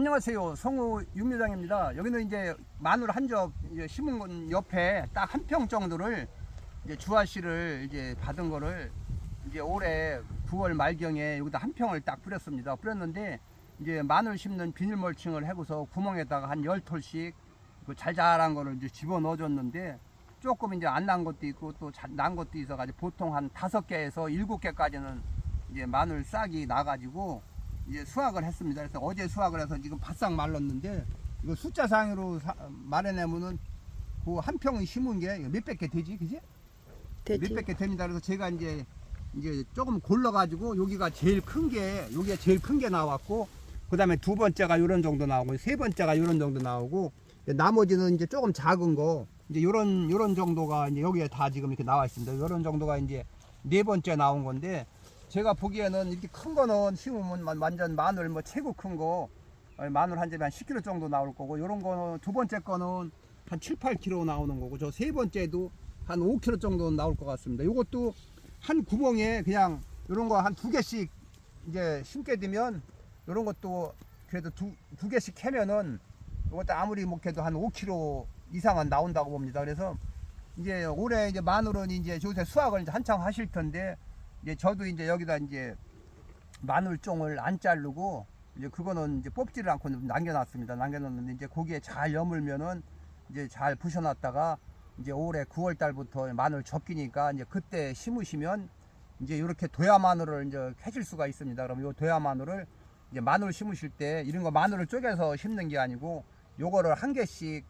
안녕하세요. 성우 윤미장입니다. 여기는 이제 마늘 한 접 심은 건 옆에 딱 한 평 정도를 이제 주아 씨를 이제 받은 거를 이제 올해 9월 말경에 여기다 한 평을 딱 뿌렸습니다. 뿌렸는데 이제 마늘 심는 비닐 멀칭을 해고서 구멍에다가 한 열 톨씩 그 잘잘한 거를 이제 집어 넣어줬는데 조금 이제 안 난 것도 있고 또 난 것도 있어가지고 보통 한 다섯 개에서 일곱 개까지는 이제 마늘 싹이 나가지고 이제 수확을 했습니다. 그래서 어제 수확을 해서 지금 바싹 말랐는데 이거 숫자상으로 사- 말해내면은 그 한평 심은 게 몇백 개 되지, 그지? 되지. 몇백 개 됩니다. 그래서 제가 이제 이제 조금 골라가지고 여기가 제일 큰 게 여기가 제일 큰 게 나왔고 그 다음에 두 번째가 이런 정도 나오고 세 번째가 이런 정도 나오고 나머지는 이제 조금 작은 거 이제 요런 요런 정도가 이제 여기에 다 지금 이렇게 나와 있습니다. 요런 정도가 이제 네 번째 나온 건데 제가 보기에는 이렇게 큰 거는 심으면 만- 완전 마늘 뭐 최고 큰거 어, 마늘 한 접에 한 10kg 정도 나올 거고 요런 거는 두 번째 거는 한 7, 8kg 나오는 거고 저 세 번째도 한 5kg 정도 나올 것 같습니다. 요것도 한 구멍에 그냥 요런 거 한 두 개씩 이제 심게 되면 요런 것도 그래도 두, 두 개씩 캐면은 요것도 아무리 못해도 한 5kg 이상은 나온다고 봅니다. 그래서 이제 올해 이제 마늘은 이제 요새 수확을 이제 한창 하실 텐데 이제 저도 이제 여기다 이제 마늘종을 안 자르고 이제 그거는 이제 뽑지를 않고 남겨놨습니다. 남겨놨는데 이제 거기에 잘 여물면은 이제 잘 부셔놨다가 이제 올해 9월 달부터 마늘 적기니까 이제 그때 심으시면 이제 이렇게 도야 마늘을 이제 캐실 수가 있습니다. 그럼 요 도야 마늘을 이제 마늘 심으실 때 이런 거 마늘을 쪼개서 심는 게 아니고 요거를 한 개씩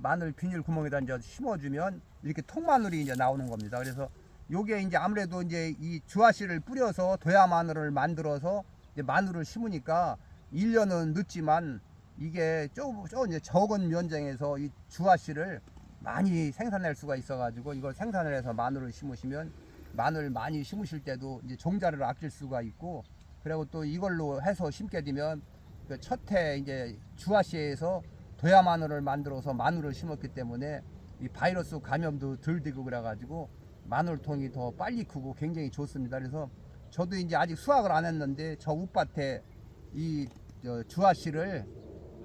마늘 비닐 구멍에다 이제 심어주면 이렇게 통마늘이 이제 나오는 겁니다. 그래서 요게 이제 아무래도 이제 이 주화씨를 뿌려서 도야 마늘을 만들어서 이제 마늘을 심으니까 1년은 늦지만 이게 좀, 좀 이제 적은 면적에서 이 주화씨를 많이 생산할 수가 있어가지고 이걸 생산을 해서 마늘을 심으시면 마늘 많이 심으실 때도 이제 종자를 아낄 수가 있고 그리고 또 이걸로 해서 심게 되면 그 첫해 이제 주화씨에서 도야 마늘을 만들어서 마늘을 심었기 때문에 이 바이러스 감염도 덜 되고 그래가지고 마늘통이 더 빨리 크고 굉장히 좋습니다. 그래서 저도 이제 아직 수확을 안 했는데 저 웃밭에 이저 주화씨를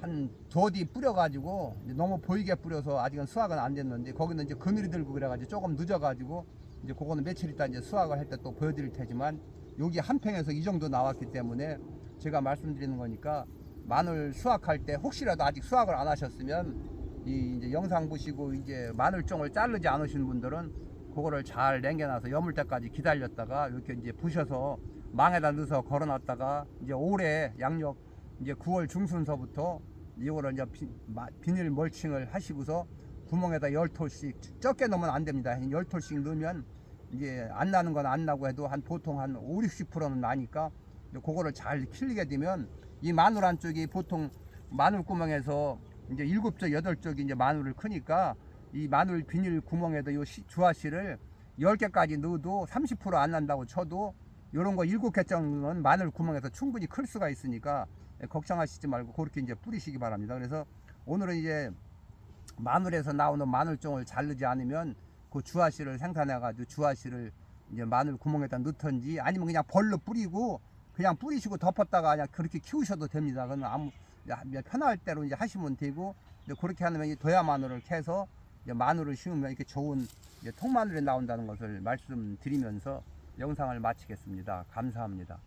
한 저디 뿌려가지고 너무 보이게 뿌려서 아직은 수확은 안 됐는데 거기는 이제 그늘이 들고 그래가지고 조금 늦어가지고 이제 그거는 며칠 있다 이제 수확을 할 때 또 보여드릴 테지만 여기 한 평에서 이 정도 나왔기 때문에 제가 말씀드리는 거니까 마늘 수확할 때 혹시라도 아직 수확을 안 하셨으면 이 이제 영상 보시고 이제 마늘종을 자르지 않으신 분들은 그거를 잘 남겨놔서 여물 때까지 기다렸다가 이렇게 이제 부셔서 망에다 넣어서 걸어놨다가 이제 올해 양력 이제 9월 중순서부터 이거를 이제 비, 마- 비닐 멀칭을 하시고서 구멍에다 열 톨씩 적게 넣으면 안 됩니다. 한열 톨씩 넣으면 이제 안 나는 건 안 나고 해도 한 보통 한 5, 60%는 나니까 그거를 잘 키우게 되면 이 마늘 안쪽이 보통 마늘 구멍에서 이제 일곱 쪽 여덟 쪽이 이제 마늘을 크니까 이 마늘 비닐 구멍에다 요 시- 주화씨를 열 개까지 넣어도 30%안 난다고 쳐도 요런 거 일곱 개 정도는 마늘 구멍에서 충분히 클 수가 있으니까 걱정하시지 말고 그렇게 이제 뿌리시기 바랍니다. 그래서 오늘은 이제 마늘에서 나오는 마늘종을 자르지 않으면 그 주화씨를 생산해가지고 주화씨를 이제 마늘 구멍에다 넣던지 아니면 그냥 벌로 뿌리고 그냥 뿌리시고 덮었다가 그냥 그렇게 키우셔도 됩니다. 그건 아무 편할 대로 이제 하시면 되고 그렇게 하면 이 도야 마늘을 캐서 마늘을 심으면 이렇게 좋은 통마늘이 나온다는 것을 말씀드리면서 영상을 마치겠습니다. 감사합니다.